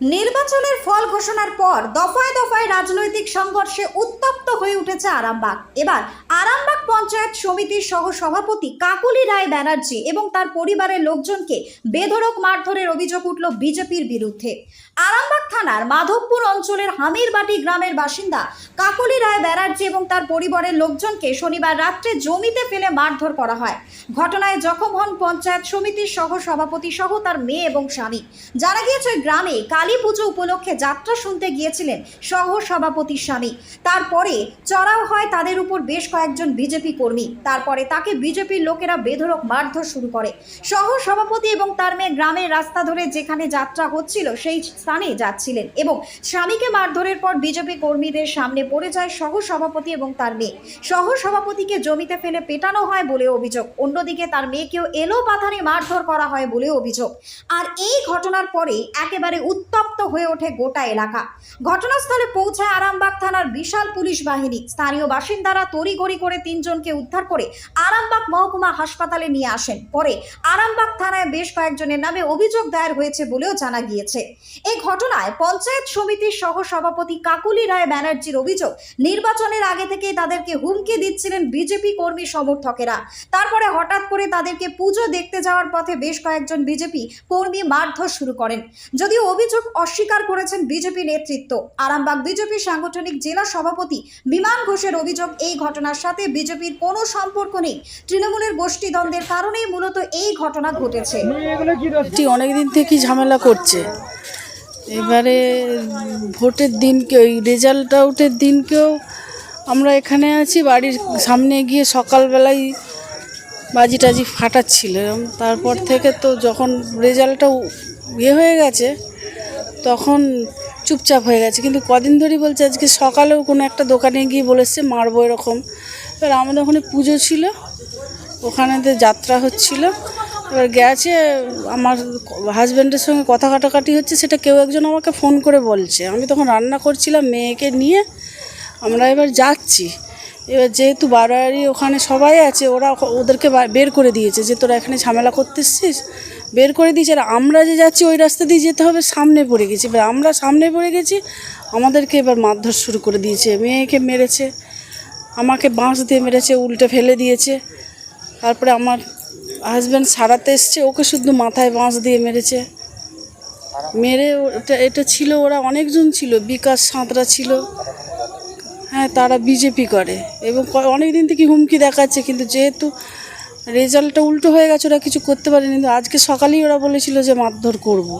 নির্বাচনের ফল ঘোষণার পর দফায় দফায় রাজনৈতিক সংঘর্ষে উত্তপ্ত হয়ে উঠেছে আরামবাগ। এবার আরামবাগ পঞ্চায়েত সমিতির সহ সভাপতি কাকুলি রায় ব্যানার্জি এবং তার পরিবারের লোকজনকে বেধড়ক মারধরের অভিযোগ উঠল বিজেপির বিরুদ্ধে। আরামবাগ থানার মাধবপুর অঞ্চলের হামিরবাটি গ্রামের বাসিন্দা কাকলি রায় ব্যানার্জি এবং তার পরিবারের লোকজনকে শনিবার রাত্রে জমিতে ফেলে মারধর করা হয়। ঘটনায় জখম হন পঞ্চায়েত সমিতির সহ সভাপতি সহ তার মেয়ে এবং স্বামী। জানা গিয়েছে গ্রামে কালী পুজো উপলক্ষে যাত্রা শুনতে গিয়েছিলেন সহ সভাপতির স্বামী। তারপরে চড়াও হয় তাদের উপর বেশ কয়েকজন বিজেপি কর্মী। তারপরে তাকে বিজেপির লোকেরা বেধড়ক মারধর শুরু করে। সহ সভাপতি এবং তার মেয়ে গ্রামের রাস্তা ধরে যেখানে যাত্রা হচ্ছিল সেই স্থানে যাচ্ছিলেন এবং স্বামীকে মারধরের পর বিজেপি কর্মীদের সামনে পড়ে যায় সহ সভাপতি এবং তার মেয়ে। সহ সভাপতিকে জমিতে ফেলে পেটানো হয় বলে অভিযোগ। অন্যদিকে তার মেয়েকেও এলো পাথারে মারধর করা হয় বলে অভিযোগ। আর এই ঘটনার পরে একেবারে উত্তপ্ত হয়ে ওঠে গোটা এলাকা। ঘটনাস্থলে পৌঁছায় আরামবাগ থানার বিশাল পুলিশ বাহিনী। স্থানীয় বাসিন্দারা তড়িঘড়ি করে তিনজনকে উদ্ধার করে আরামবাগ মহকুমা হাসপাতালে নিয়ে আসেন। পরে আরামবাগ থানায় বেশ কয়েকজনের নামে অভিযোগ দায়ের হয়েছে বলেও জানা গিয়েছে। এই ঘটনায় পঞ্চায়েত সমিতির সহ সভাপতি কাকুলি রায় ব্যানার্জির অভিযোগ, নির্বাচনের আগে থেকেই তাদেরকে হুমকি দিচ্ছিলেন বিজেপি কর্মী সমর্থকেরা। তারপরে হঠাৎ করে তাদেরকে পুজো দেখতে যাওয়ার পথে বেশ কয়েকজন বিজেপি কর্মী মারধর শুরু করেন। যদিও অভিযোগ অস্বীকার করেছেন বিজেপি নেতৃত্ব। আরামবাগ বিজেপি সাংগঠনিক জেলা সভাপতি বিমান ঘোষের অভিযোগ এই ঘটনার সাথে বিজেপির কোনো সম্পর্ক নেই। তৃণমূলের গোষ্ঠীদ্বন্দ্বের কারণেই মূলত এই ঘটনা ঘটেছে। এটি অনেক দিন থেকেই ঝামেলা করছে। এবারে ভোটের দিনকে, ওই রেজাল্ট আউটের দিনকেও আমরা এখানে আছি, বাড়ির সামনে গিয়ে সকালবেলায় বাজি টাজি ফাটাচ্ছিল। তারপর থেকে তো যখন রেজাল্টটা ইয়ে হয়ে গেছে তখন চুপচাপ হয়ে গেছে। কিন্তু কদিন ধরেই বলছে, আজকে সকালেও কোনো একটা দোকানে গিয়ে বলেছে, মারবো এরকম। এবার আমাদের ওখানে পুজো ছিল, ওখানেতে যাত্রা হচ্ছিল। এবার গেছে, আমার হাজব্যান্ডের সঙ্গে কথা কাটাকাটি হচ্ছে, সেটা কেউ একজন আমাকে ফোন করে বলছে। আমি তখন রান্না করছিলাম, মেয়েকে নিয়ে। আমরা এবার যাচ্ছি। এবার যেহেতু বাড়াবাড়ি ওখানে সবাই আছে, ওরা ওদেরকে বের করে দিয়েছে যে তোরা এখানে ঝামেলা করতে বের করে দিয়েছে। আর আমরা যে যাচ্ছি, ওই রাস্তা দিয়ে যেতে হবে, সামনে পড়ে গেছি। এবার আমরা সামনে পড়ে গেছি, আমাদেরকে এবার মারধর শুরু করে দিয়েছে। মেয়েকে মেরেছে, আমাকে বাঁশ দিয়ে মেরেছে, উল্টে ফেলে দিয়েছে। তারপরে আমার হাজব্যান্ড সারাতে এসছে, ওকে শুধু মাথায় বাঁশ দিয়ে মেরেছে। মেরে ওটা এটা ছিল, ওরা অনেকজন ছিল, বিকাশ সাঁতরা ছিল। হ্যাঁ তারা বিজেপি করে। এবং অনেক দিন থেকে হুমকি দেখাচ্ছে, কিন্তু যেহেতু রেজাল্টটা উল্টো হয়ে গেছে, ওরা কিছু করতে পারেনি। কিন্তু আজকে সকালেই ওরা বলেছিল যে মারধর করব।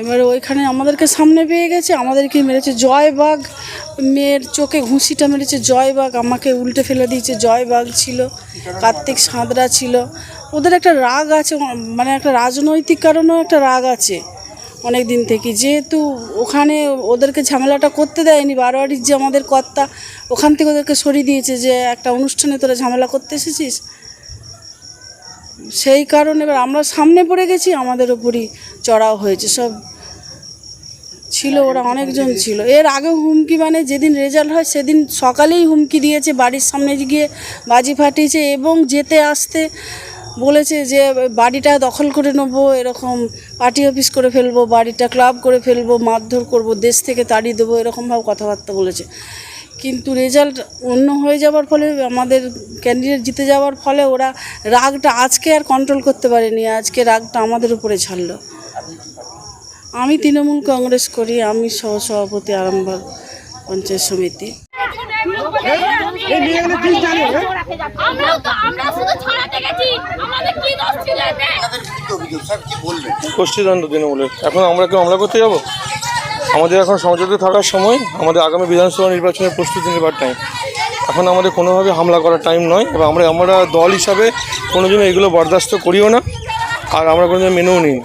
এবারে ওইখানে আমাদেরকে সামনে পেয়ে গেছে, আমাদেরকে মেরেছে জয়বাগ মেয়ের চোখে ঘুষিটা মেরেছে জয়বাগ আমাকে উল্টে ফেলে দিয়েছে জয়বাগ ছিল। কার্তিক সাঁতরা ছিল। ওদের একটা রাগ আছে মানে একটা রাজনৈতিক কারণেও একটা রাগ আছে। অনেক দিন থেকে। যেহেতু ওখানে ওদেরকে ঝামেলাটা করতে দেয়নি, বারোয়ারির যে আমাদের কর্তা ওখান থেকে ওদেরকে সরিয়ে দিয়েছে যে একটা অনুষ্ঠানে তোরা ঝামেলা করতে এসেছিস? সেই কারণে এবার আমরা সামনে পড়ে গেছি, আমাদের ওপরই চড়াও হয়েছে। সব ছিল, ওরা অনেকজন ছিল। এর আগে হুমকি মানে যেদিন রেজাল্ট হয় সেদিন সকালেই হুমকি দিয়েছে, বাড়ির সামনে গিয়ে বাজি ফাটিয়েছে এবং যেতে আসতে বলেছে যে বাড়িটা দখল করে নেব, এরকম পার্টি অফিস করে ফেলব, বাড়িটা ক্লাব করে ফেলব, মারধর করব, দেশ থেকে তাড়িয়ে দেবো, এরকমভাবে কথাবার্তা বলেছে। কিন্তু রেজাল্ট অন্য হয়ে যাওয়ার ফলে, আমাদের ক্যান্ডিডেট জিতে যাওয়ার ফলে ওরা রাগটা আজকে আর কন্ট্রোল করতে পারেনি, আজকে রাগটা আমাদের উপরে ছাড়লো। আমি তৃণমূল কংগ্রেস করি, আমি সহসভাপতি আরামবাগ পঞ্চায়েত সমিতি। আমরাও তো আমরা শুধু ছড়াতে গেছি। আমাদের কি দোষ ছিল এতে? তৃণমূলের। এখন আমরা কেউ হামলা করতে যাব? আমাদের এখন সংসদে থাকার সময় আমাদের আগামী বিধানসভা নির্বাচনের প্রস্তুতি নেবার টাইম এখন আমাদের কোনোভাবে হামলা করার টাইম নয় এবং আমরা আমরা দল হিসাবে কোনো কোনোদিনও এগুলো বরদাস্ত করিও না আর আমরা কোনোদিন মেনেও নিই না।